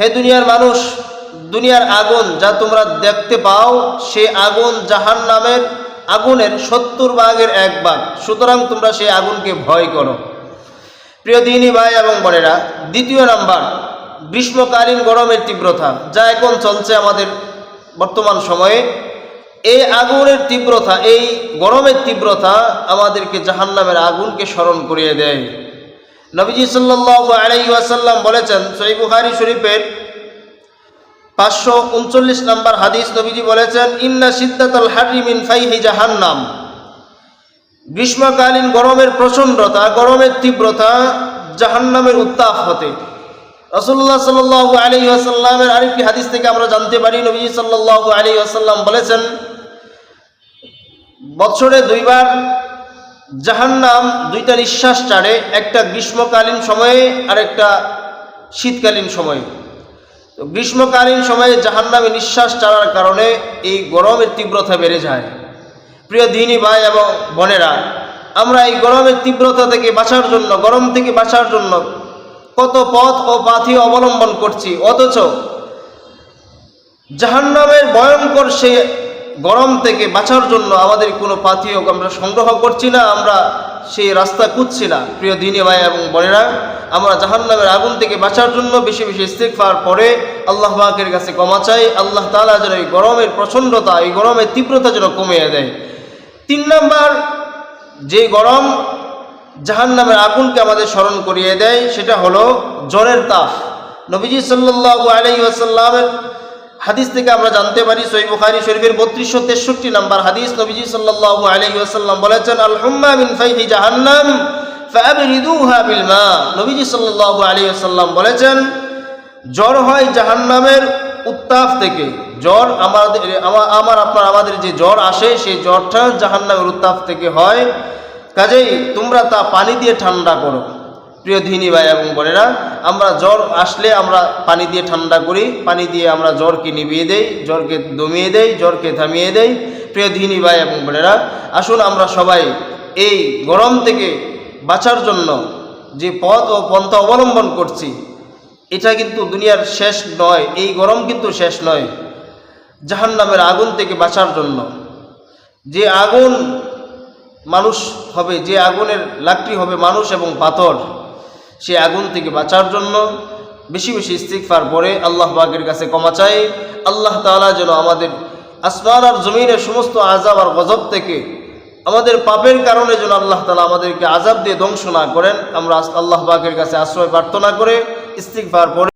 হে দুনিয়ার মানুষ, দুনিয়ার আগুন যা তোমরা দেখতে পাও, সে আগুন জাহান নামের আগুনের সত্তর ভাগের এক ভাগ। সুতরাং তোমরা সেই আগুনকে ভয় করো। প্রিয় দিনী ভাই এবং বোনেরা, দ্বিতীয় নাম্বার, গ্রীষ্মকালীন গরমের তীব্রতা, যা এখন চলছে আমাদের বর্তমান সময়ে। এই আগুনের তীব্রতা, এই গরমের তীব্রতা আমাদেরকে জাহান্নামের আগুনকে স্মরণ করিয়ে দেয়। নবীজি সাল্লাহ আলাই ওয়াসাল্লাম বলেছেন সই শরীফের পাঁচশো উনচল্লিশ নম্বর হাদিস নবীজি বলেছেন, ইন্না সিদ্দাতাল হারিমিন ফাইহি জাহান্নাম। গ্রীষ্মকালীন গরমের প্রচণ্ডতা, গরমের তীব্রতা জাহান্নামের উত্তাপ হতে। রসুল্লাহ সাল্লাহ আলী আসাল্লামের আরেকটি হাদিস থেকে আমরা জানতে পারি, নবীজি সাল্লাহ আলী আসাল্লাম বলেছেন বছরে দুইবার জাহান্নাম দুইটা নিঃশ্বাস ছাড়ে, একটা গ্রীষ্মকালীন সময়ে আর একটা শীতকালীন সময়ে। তো গ্রীষ্মকালীন সময়ে জাহান্নামে নিঃশ্বাস ছাড়ার কারণে এই গরমের তীব্রতা বেড়ে যায়। প্রিয় দিনী ভাই এবং বোনেরা, আমরা এই গরমের তীব্রতা থেকে বাঁচার জন্য, গরম থেকে বাঁচার জন্য কত পথ ও পাথি অবলম্বন করছি। অথচ জাহান্নামের ভয়ঙ্কর সে গরম থেকে বাঁচার জন্য আমাদের কোনো পাথিও আমরা সংগ্রহ করছি না, আমরা সেই রাস্তা খুঁজছি না। প্রিয় দিনী ভাই এবং বোনেরা, আমরা জাহান্নামের আগুন থেকে বাঁচার জন্য বেশি বেশি ইস্তেকফার পরে আল্লাহ পাকের কাছে ক্ষমা চাই, আল্লাহ তালা যেন এই গরমের প্রচণ্ডতা, এই গরমের তীব্রতা যেন কমিয়ে দেয়। তিন নাম্বার, যে গরম জাহান্নামের আগুনকে আমাদের স্মরণ করিয়ে দেয়, সেটা হলো জ্বরের তাপ। নবীজি সাল্লাল্লাহু আলাইহি ওয়াসাল্লামের হাদিস থেকে আমরা জানতে পারি সই বুখারি শরীফের বত্রিশশো তেষট্টি নাম্বার হাদিস। নবীজি সাল্লাল্লাহু আলাইহি ওয়াসাল্লাম বলেছেন আল ফাইহি জাহান্নাম মা নবীজি সাল্লাল্লাহু আলাইহি ওয়াসাল্লাম বলেছেন, জ্বর হয় জাহান্নামের উত্তাপ থেকে। জ্বর আমাদের আমার, আপনার, আমাদের যে জ্বর আসে, সেই জ্বরটা জাহান্নামের উত্তাপ থেকে হয়। কাজেই তোমরা তা পানি দিয়ে ঠান্ডা করো। প্রিয় ধিনী ভাই এবং বোনেরা, আমরা জ্বর আসলে আমরা পানি দিয়ে ঠান্ডা করি, পানি দিয়ে আমরা জ্বরকে নিভিয়ে দেই, জ্বরকে দমিয়ে দেই, জ্বরকে থামিয়ে দেই। প্রিয় ধিনী ভাই এবং বোনেরা, আসুন আমরা সবাই এই গরম থেকে বাঁচার জন্য যে পথ ও পন্থা অবলম্বন করছি, এটা কিন্তু দুনিয়ার শেষ নয়, এই গরম কিন্তু শেষ নয়, জাহান্নামের আগুন থেকে বাঁচার জন্য। যে আগুন মানুষ হবে, যে আগুনের লাকড়ি হবে মানুষ এবং পাথর সে আগুন থেকে বাঁচার জন্য বেশি বেশি ইস্তিকফার পরে আল্লাহ বাগের কাছে ক্ষমা চাই। আল্লাহ তালা যেন আমাদের আসমান আর জমিনের সমস্ত আজাব আর গজব থেকে আমাদের পাপের কারণে যেন আল্লাহ তালা আমাদেরকে আজাব দিয়ে ধ্বংস না করেন। আমরা আল্লাহ বাগের কাছে আশ্রয় প্রার্থনা করে ইস্তিকফার পরে